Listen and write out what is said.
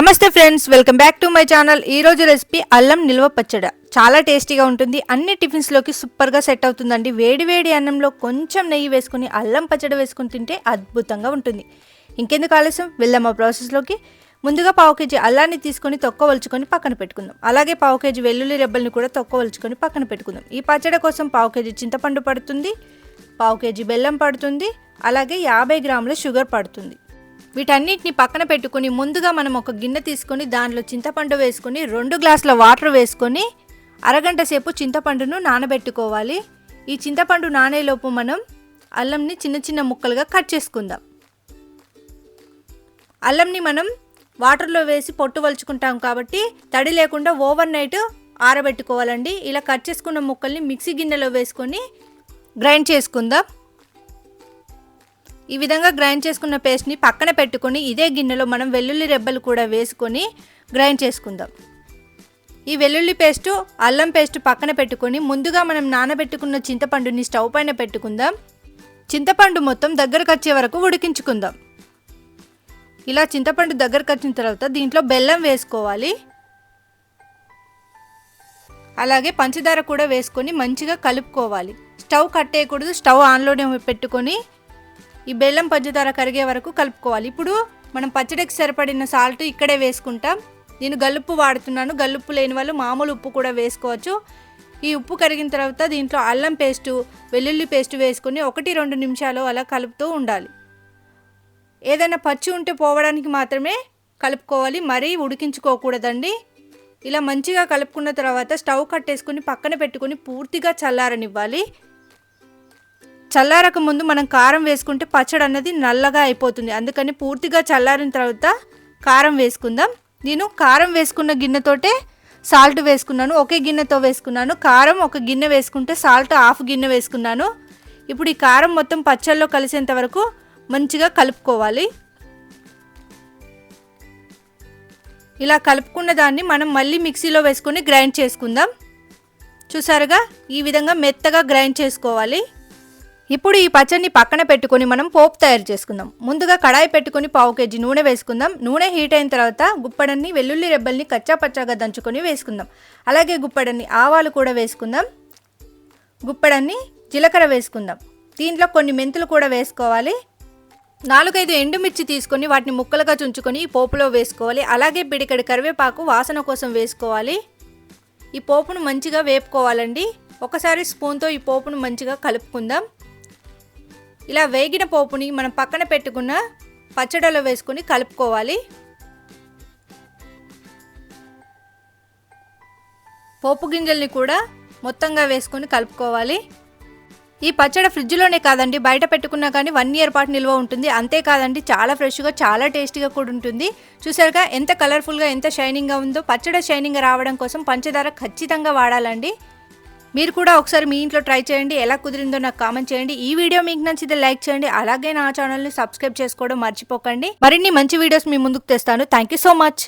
నమస్తే friends welcome back to my channel. ఈ రోజు రెసిపీ అల్లం నిల్వ పచ్చడ. చాలా టేస్టీగా ఉంటుంది. అన్ని టిఫిన్స్లోకి సూపర్గా సెట్ అవుతుందండి. వేడి వేడి అన్నంలో కొంచెం నెయ్యి వేసుకుని అల్లం పచ్చడి వేసుకుని తింటే అద్భుతంగా ఉంటుంది. ఇంకెందుకు ఆలస్యం? వెళ్దాం ఆ ప్రాసెస్లోకి ముందుగా పావు కేజీ అల్లాన్ని తీసుకొని తొక్క వలుచుకొని పక్కన పెట్టుకుందాం. అలాగే పావు కేజీ వెల్లుల్లి రెబ్బల్ని కూడా తొక్క వలుచుకొని పక్కన పెట్టుకుందాం. ఈ పచ్చడి కోసం పావు కేజీ చింతపండు పడుతుంది. పావు కేజీ బెల్లం పడుతుంది. అలాగే యాభై గ్రాముల షుగర్ పడుతుంది. వీటన్నిటిని పక్కన పెట్టుకుని ముందుగా మనం ఒక గిన్నె తీసుకొని దానిలో చింతపండు వేసుకొని రెండు గ్లాసుల వాటర్ వేసుకొని అరగంట సేపు చింతపండును నానబెట్టుకోవాలి. ఈ చింతపండు నానేలోపు మనం అల్లంని చిన్న చిన్న ముక్కలుగా కట్ చేసుకుందాం. అల్లంని మనం వాటర్లో వేసి పొట్టు వలుచుకుంటాం కాబట్టి తడి లేకుండా ఓవర్ నైట్ ఆరబెట్టుకోవాలండి. ఇలా కట్ చేసుకున్న ముక్కల్ని మిక్సీ గిన్నెలో వేసుకొని గ్రైండ్ చేసుకుందాం. ఈ విధంగా గ్రైండ్ చేసుకున్న పేస్ట్ని పక్కన పెట్టుకొని ఇదే గిన్నెలో మనం వెల్లుల్లి రెబ్బలు కూడా వేసుకొని గ్రైండ్ చేసుకుందాం. ఈ వెల్లుల్లి పేస్టు అల్లం పేస్ట్ పక్కన పెట్టుకొని ముందుగా మనం నానబెట్టుకున్న చింతపండుని స్టవ్ పైన పెట్టుకుందాం. చింతపండు మొత్తం దగ్గరకు వచ్చే వరకు ఉడికించుకుందాం. ఇలా చింతపండు దగ్గరకు వచ్చిన తర్వాత దీంట్లో బెల్లం వేసుకోవాలి. అలాగే పంచదార కూడా వేసుకొని మంచిగా కలుపుకోవాలి. స్టవ్ కట్టేయకూడదు స్టవ్ ఆన్లోనే పెట్టుకొని ఈ బెల్లం పంచదార కరిగే వరకు కలుపుకోవాలి. ఇప్పుడు మనం పచ్చడికి సరిపడిన సాల్ట్ ఇక్కడే వేసుకుంటాం. నేను గల్లుప్పు వాడుతున్నాను. గల్లుప్పు లేని వాళ్ళు మామూలు ఉప్పు కూడా వేసుకోవచ్చు. ఈ ఉప్పు కరిగిన తర్వాత దీంట్లో అల్లం పేస్టు వెల్లుల్లి పేస్ట్ వేసుకొని ఒకటి రెండు నిమిషాలు అలా కలుపుతూ ఉండాలి. ఏదైనా పచ్చి ఉంటే పోవడానికి మాత్రమే కలుపుకోవాలి. మరీ ఉడికించుకోకూడదండి. ఇలా మంచిగా కలుపుకున్న తర్వాత స్టవ్ కట్టేసుకుని పక్కన పెట్టుకుని పూర్తిగా చల్లారనివ్వాలి. చల్లారక ముందు మనం కారం వేసుకుంటే పచ్చడి అన్నది నల్లగా అయిపోతుంది. అందుకని పూర్తిగా చల్లారిన తర్వాత కారం వేసుకుందాం. నేను కారం వేసుకున్న గిన్నెతోటే సాల్ట్ వేసుకున్నాను. ఒకే గిన్నెతో వేసుకున్నాను. కారం ఒక గిన్నె వేసుకుంటే సాల్ట్ హాఫ్ గిన్నె వేసుకున్నాను. ఇప్పుడు ఈ కారం మొత్తం పచ్చళ్ళలో కలిసేంత వరకు మంచిగా కలుపుకోవాలి. ఇలా కలుపుకున్న దాన్ని మనం మళ్ళీ మిక్సీలో వేసుకొని గ్రైండ్ చేసుకుందాం. చూసారుగా? ఈ విధంగా మెత్తగా గ్రైండ్ చేసుకోవాలి. ఇప్పుడు ఈ పచ్చడిని పక్కన పెట్టుకొని మనం పోపు తయారు చేసుకుందాం. ముందుగా కడాయి పెట్టుకొని పావు కేజీ నూనె వేసుకుందాం. నూనె హీట్ అయిన తర్వాత గుప్పడన్ని వెల్లుల్లి రెబ్బల్ని కచ్చా పచ్చాగా దంచుకొని వేసుకుందాం. అలాగే గుప్పడన్ని ఆవాలు కూడా వేసుకుందాం. గుప్పడన్ని జీలకర్ర వేసుకుందాం. దీంట్లో కొన్ని మెంతులు కూడా వేసుకోవాలి. నాలుగైదు ఎండుమిర్చి తీసుకొని వాటిని ముక్కలుగా చుంచుకొని ఈ పోపులో వేసుకోవాలి. అలాగే పిడికడి కరివేపాకు వాసన కోసం వేసుకోవాలి. ఈ పోపును మంచిగా వేపుకోవాలండి. ఒకసారి స్పూన్తో ఈ పోపును మంచిగా కలుపుకుందాం. ఇలా వేగిన పోపుని మనం పక్కన పెట్టుకున్న పచ్చడిలో వేసుకొని కలుపుకోవాలి. పోపు గింజల్ని కూడా మొత్తంగా వేసుకొని కలుపుకోవాలి. ఈ పచ్చడి ఫ్రిడ్జ్లోనే కాదండి బయట పెట్టుకున్నా కానీ వన్ ఇయర్ పాటు నిల్వ ఉంటుంది. అంతేకాదండి చాలా ఫ్రెష్గా చాలా టేస్టీగా కూడా ఉంటుంది. చూసారుగా ఎంత కలర్ఫుల్గా ఎంత షైనింగ్గా ఉందో. పచ్చడి షైనింగ్ రావడం కోసం పంచదార ఖచ్చితంగా వాడాలండి. మీరు కూడా ఒకసారి మీ ఇంట్లో ట్రై చేయండి ఎలా కుదిరిందో నాకు కామెంట్ చేయండి. ఈ వీడియో మీకు నచ్చితే లైక్ చేయండి అలాగే నా ఛానల్ని సబ్స్క్రైబ్ చేసుకోవడం మర్చిపోకండి. మరిన్ని మంచి వీడియోస్ మీ ముందుకు తెస్తాను. Thank you so much.